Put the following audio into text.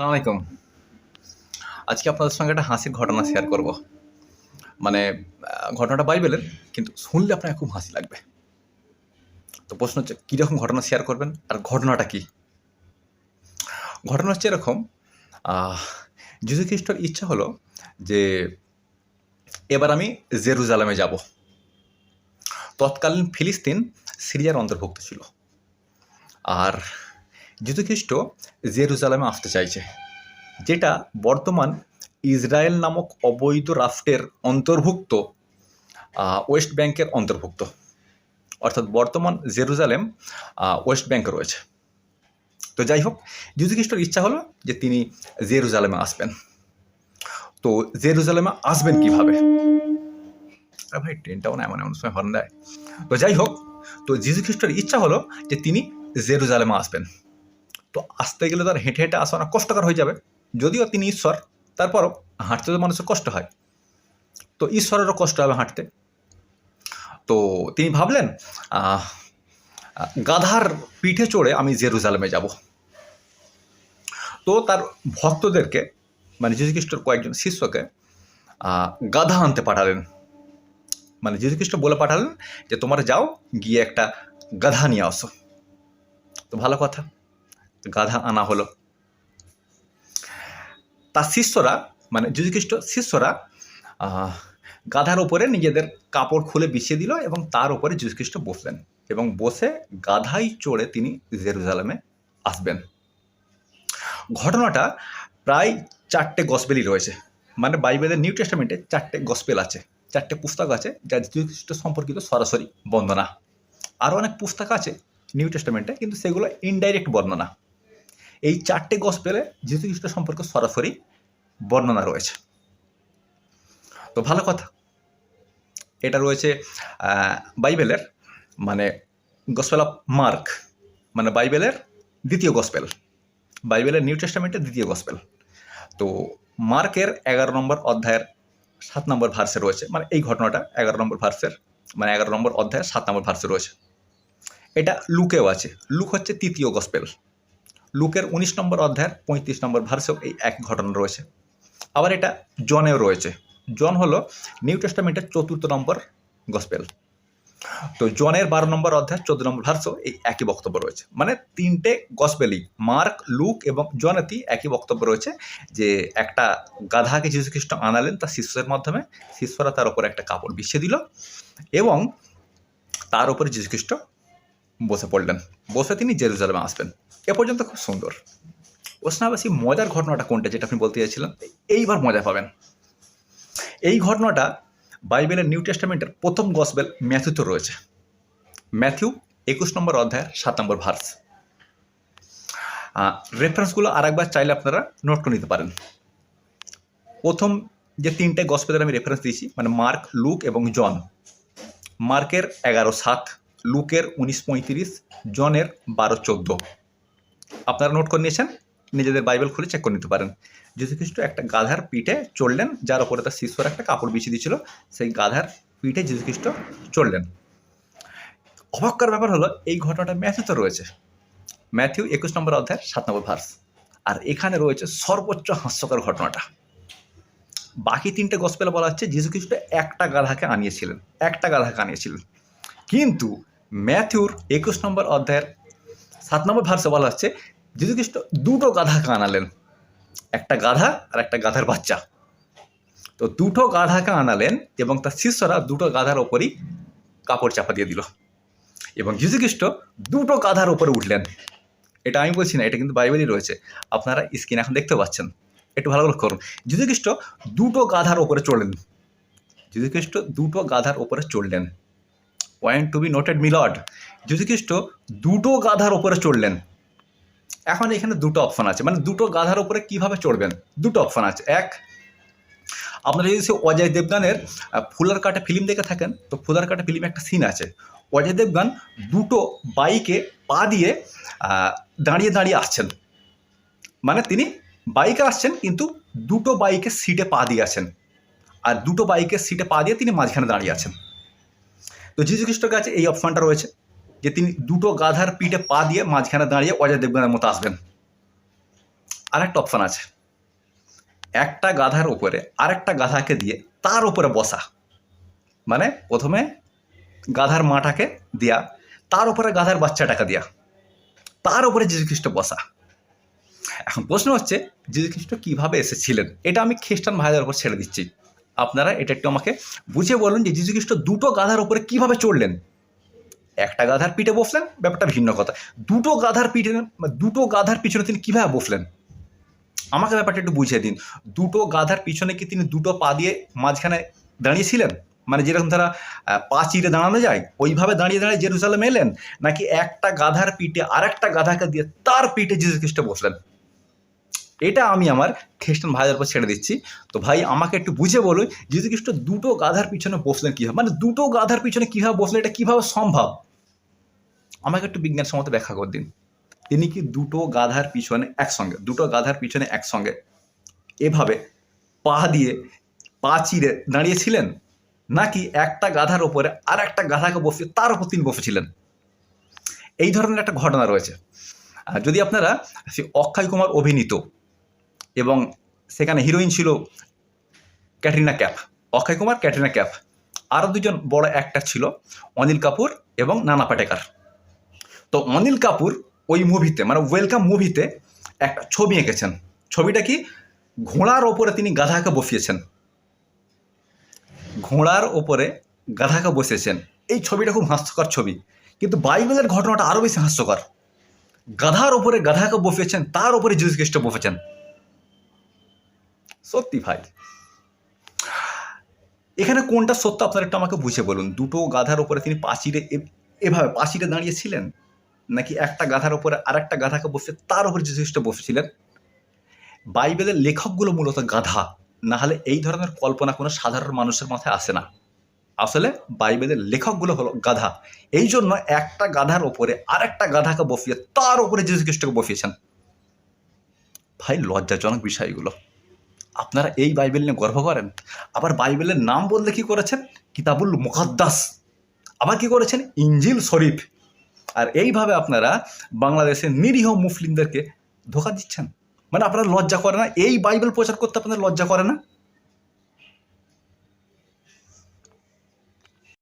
সালাম আলাইকুম। আজকে আপনাদের সঙ্গে একটা হাসির ঘটনা শেয়ার করব। মানে ঘটনাটা বাইবেলের, কিন্তু শুনলে আপনার খুব হাসি লাগবে। তো প্রশ্ন হচ্ছে, কীরকম ঘটনা শেয়ার করবেন আর ঘটনাটা কি? ঘটনা হচ্ছে এরকম যীশু খ্রিস্টর ইচ্ছা হলো যে এবার আমি জেরুজালেমে যাব। তৎকালীন ফিলিস্তিন সিরিয়ার অন্তর্ভুক্ত ছিল। আর যীশুখ্রিস্ট জেরুজালেমে আসতে চাইছে, যেটা বর্তমান ইসরায়েল নামক অবৈধ রাষ্ট্রের অন্তর্ভুক্ত ওয়েস্ট ব্যাংকের অন্তর্ভুক্ত। অর্থাৎ বর্তমান জেরুজালেম ওয়েস্ট ব্যাংকে রয়েছে। তো যাই হোক, যীশুখ্রিস্টর ইচ্ছা হলো যে তিনি জেরুজালেমে আসবেন। তো জেরুজালেমে আসবেন কীভাবে? ভাই, ট্রেনটাও না এমন এমন সময় হর্ন দেয়। তো যাই হোক, তো যীশুখ্রিস্টের ইচ্ছা হলো যে তিনি জেরুজালেমে আসবেন। তো আসতে গেলে তার হেঁটে হেঁটে আসা অনেক কষ্টকর হয়ে যাবে। যদিও তিনি ঈশ্বর, তারপরও হাঁটতে তো মানুষের কষ্ট হয়। তো ঈশ্বরেরও কষ্ট হবে হাঁটতে। তো তিনি ভাবলেন গাধার পিঠে চড়ে আমি জেরুজালেমে যাব। তো তার ভক্তদেরকে মানে যীশুখ্রিস্টর কয়েকজন শিষ্যকে গাধা আনতে পাঠালেন। মানে যীশুখ্রিস্ট বলে পাঠালেন যে, তোমরা যাও, গিয়ে একটা গাধা নিয়ে আসো। তো ভালো কথা। গাধা আনা হলো। তার শিষ্যরা মানে যীশুখ্রিস্ট শিষ্যরা গাধার ওপরে নিজেদের কাপড় খুলে বিছিয়ে দিল এবং তার উপরে যীশুখ্রিস্ট বসলেন এবং বসে গাধাই চড়ে তিনি জেরুজালেমে আসবেন। ঘটনাটা প্রায় চারটে গসপেলই রয়েছে। মানে বাইবেলের নিউ টেস্টামেন্টে চারটে গসপেল আছে, চারটে পুস্তক আছে যা যীশুখ্রিস্ট সম্পর্কিত সরাসরি বর্ণনা। আরও অনেক পুস্তক আছে নিউ টেস্টামেন্টে, কিন্তু সেগুলো ইনডাইরেক্ট বর্ণনা। এই চারটে গসপেলে যীশুখ্রিস্ট সম্পর্কে সরাসরি বর্ণনা রয়েছে। তো ভালো কথা। এটা রয়েছে বাইবেলের মানে গসপেল অফ মার্ক মানে বাইবেলের দ্বিতীয় গসপেল বাইবেলের নিউ টেস্টামেন্টের দ্বিতীয় গসপেল তো মার্কের এগারো নম্বর অধ্যায়ের সাত নম্বর ভার্সে রয়েছে মানে এই ঘটনাটা এগারো নম্বর ভার্সের মানে এগারো নম্বর অধ্যায়ের সাত নম্বর ভার্সে রয়েছে। এটা লুকেও আছে। লুক হচ্ছে তৃতীয় গসপেল লুকের উনিশ নম্বর অধ্যায়ের পঁয়ত্রিশ নম্বর ভার্সেও এই এক ঘটনা রয়েছে। আবার এটা জনেও রয়েছে। জন হলো নিউ টেস্টামেন্টের চতুর্থ নম্বর গসপেল। তো জনের বারো নম্বর অধ্যায় চোদ্দ নম্বর ভার্সও এই একই বক্তব্য রয়েছে। মানে তিনটে গসপেলই, মার্ক, লুক এবং জনেতি একই বক্তব্য রয়েছে যে একটা গাধাকে যীশুখ্রিস্ট আনালেন তার শিষ্যের মাধ্যমে, শিষ্যরা তার উপর একটা কাপড় বিছিয়ে দিল এবং তার উপরে যীশুখ্রিস্ট বসে পড়লেন। বসে তিনি জেরুজালেমে আসবেন এ পর্যন্ত খুব সুন্দর। ওসনাবাসী মজার ঘটনাটা কোনটা যেটা আপনি বলতে চাইছিলেন? এইবার মজা পাবেন। এই ঘটনাটা বাইবেলের নিউ টেস্টামেন্টের প্রথম গসবেল ম্যাথিউতে রয়েছে। ম্যাথিউ একুশ নম্বর অধ্যায়ের সাত নম্বর ভার্স। রেফারেন্সগুলো আর একবার চাইলে আপনারা নোট করে নিতে পারেন। প্রথম যে তিনটে গসপেলের আমি রেফারেন্স দিয়েছি মানে মার্ক, লুক এবং জন। মার্কের এগারো সাত, লুকের উনিশ পঁয়ত্রিশ, জনের বারো চোদ্দ। আপনারা নোট করে নিয়েছেন, নিজেদের বাইবেল খুলে চেক করে নিতে পারেন। যীশুখ্রিস্ট একটা গাধার পিঠে চড়লেন, যার উপরে তার শিষ্যর একটা কাপড় বিছিয়ে দিয়েছিল, সেই গাধার পিঠে যীশুখ্রিস্ট চড়লেন। অবাক্কর ব্যাপার হলো, এই ঘটনাটা ম্যাথিউতে রয়েছে। ম্যাথিউ একুশ নম্বর অধ্যায়ের সাত নম্বর ভার্স আর এখানে রয়েছে সর্বোচ্চ হাস্যকর ঘটনাটা। বাকি তিনটে গসপেলে বলা হচ্ছে, যীশুখ্রিস্ট একটা গাধাকে আনিয়েছিলেন, একটা গাধাকে আনিয়েছিলেন। কিন্তু ম্যাথিউর একুশ নম্বর অধ্যায়ের সাত নম্বর ভার্সে বলা হচ্ছে, যীশুখ্রিস্ট দুটো গাধাকে আনালেন, একটা গাধা আর একটা গাধার বাচ্চা। তো দুটো গাধাকে আনালেন এবং তার শিষ্যরা দুটো গাধার ওপরই কাপড় চাপা দিয়ে দিল। এবং যীশুখ্রিস্ট দুটো গাধার ওপরে উঠলেন। এটা আমি বলছি না, এটা কিন্তু বাইবেলই রয়েছে। আপনারা স্ক্রিন এখন দেখতে পাচ্ছেন। একটু ভালো করে করুন। যীশুখ্রিস্ট দুটো গাধার ওপরে চড়লেন। যীশুখ্রিস্ট দুটো গাধার ওপরে চড়লেন। পয়েন্ট টু বি নোটেড মিলড যীশুখ্রিস্ট দুটো গাধার ওপরে চড়লেন। এখন এখানে দুটো অপশান আছে। মানে দুটো গাধার ওপরে কীভাবে চড়বেন? দুটো অপশান আছে। এক, আপনারা যদি সে অজয় দেবগানের ফুলার কাটা ফিল্ম দেখে থাকেন, তো ফুলার কাটা ফিল্মে একটা সিন আছে। অজয় দেবগান দুটো বাইকে পা দিয়ে দাঁড়িয়ে দাঁড়িয়ে আসছেন। মানে তিনি বাইকে আসছেন, কিন্তু দুটো বাইকের সিটে পা দিয়ে আছেন। আর দুটো বাইকের সিটে পা দিয়ে তিনি মাঝখানে দাঁড়িয়ে আছেন। তো যীশু খ্রিস্টের কাছে এই অপশনটা রয়েছে যে তিনি দুটো গাধার পিঠে পা দিয়ে মাঝখানে দাঁড়িয়ে অজয় দেবগানের মতো আসবেন। আর একটা অপশান আছে। একটা গাধার উপরে আরেকটা গাধাকে দিয়ে তার উপরে বসা। মানে প্রথমে গাধার মাটাকে দেয়া, তার উপরে গাধার বাচ্চাটাকে দেয়া, তার উপরে যীশুখ্রিস্ট বসা। এখন প্রশ্ন হচ্ছে যীশুখ্রিস্ট কীভাবে এসেছিলেন? এটা আমি খ্রিস্টান ভাইদের উপর ছেড়ে দিচ্ছি। আপনারা এটা একটু আমাকে বুঝে বলুন যে যীশুখ্রিস্ট দুটো গাধার উপরে কীভাবে চড়লেন? একটা গাধার পিঠে বসলেন, ব্যাপারটা ভিন্ন কথা। দুটো গাধার পিঠে, দুটো গাধার পিছনে তিনি কীভাবে বসলেন? আমাকে ব্যাপারটা একটু বুঝিয়ে দিন। দুটো গাধার পিছনে কি তিনি দুটো পা দিয়ে মাঝখানে দাঁড়িয়েছিলেন? মানে যেরকম তারা পা চিরে দাঁড়ানো যায়, ওইভাবে দাঁড়িয়ে দাঁড়িয়ে জেরুজালেম এলেন? নাকি একটা গাধার পিঠে আর একটা গাধাকে দিয়ে তার পিঠে যীশু খ্রিস্ট বসলেন? এটা আমি আমার খ্রিস্টান ভাইদের উপর ছেড়ে দিচ্ছি। তো ভাই, আমাকে একটু বুঝে বলুন যীশু খ্রিস্ট দুটো গাধার পিছনে বসলেন কীভাবে? মানে দুটো গাধার পিছনে কীভাবে বসলেন, এটা কীভাবে সম্ভব? আমাকে একটু বিজ্ঞানসম্মত ব্যাখ্যা করে দিন। তিনি কি দুটো গাধার পিছনে একসঙ্গে, দুটো গাধার পিছনে একসঙ্গে এভাবে পা দিয়ে পা চিরে দাঁড়িয়েছিলেন? নাকি একটা গাধার ওপরে আর একটা গাধাকে বসিয়ে তার উপর তিনি বসেছিলেন? এই ধরনের একটা ঘটনা রয়েছে। যদি আপনারা সেই অক্ষয় কুমার অভিনীত এবং সেখানে হিরোইন ছিল ক্যাটরিনা ক্যাফ, অক্ষয় কুমার, ক্যাটরিনা ক্যাফ। আরও দুজন বড় অ্যাক্টার ছিল, অনিল কাপুর এবং নানা পাটেকার। তো অনিল কাপুর ওই মুভিতে মানে ওয়েলকাম মুভিতে একটা ছবি এঁকেছেন। ছবিটা কি? ঘোড়ার ওপরে তিনি গাধাকে বসিয়েছেন। ঘোড়ার ওপরে গাধাকে বসেছেন এই ছবিটা খুব হাস্যকর ছবি। কিন্তু বাইবেলের ঘটনাটা আরও বেশি হাস্যকর। গাধার ওপরে গাধাকে বসিয়েছেন, তার ওপরে যিশু খ্রিস্ট বসেছেন। সত্যি ভাই। এখানে কোনটা সত্য আপনারা একটু আমাকে বুঝে বলুন। দুটো গাধার ওপরে তিনি পাঁচিরে এভাবে পাঁচিরে দাঁড়িয়েছিলেন? নাকি একটা গাধার ওপরে আর একটা গাধাকে বসে, তার উপরে খ্রিস্ট বসেছিলেন? বাইবেলের লেখকগুলো মূলত গাধা। না হলে এই ধরনের কল্পনা কোনো সাধারণ মানুষের মাথায় আসে না। আসলে বাইবেলের লেখকগুলো হলো গাধা। এই জন্য একটা গাধার ওপরে আর একটা গাধাকে বসিয়ে, তার উপরে যিশু খ্রিস্টকে বসিয়েছেন। ভাই, লজ্জাজনক বিষয়গুলো আপনারা এই বাইবেল নিয়ে গর্ব করেন। আবার বাইবেলের নাম বললে কি করেছেন? কিতাবুল মুকাদ্দাস। আবার কি করেছেন? ইঞ্জিল শরীফ। আর এইভাবে আপনারা বাংলাদেশের নিরীহ মুসলিমদেরকে ধোকা দিচ্ছেন। মানে আপনারা লজ্জা করে না? এই বাইবেল প্রচার করতে আপনাদের লজ্জা করে না?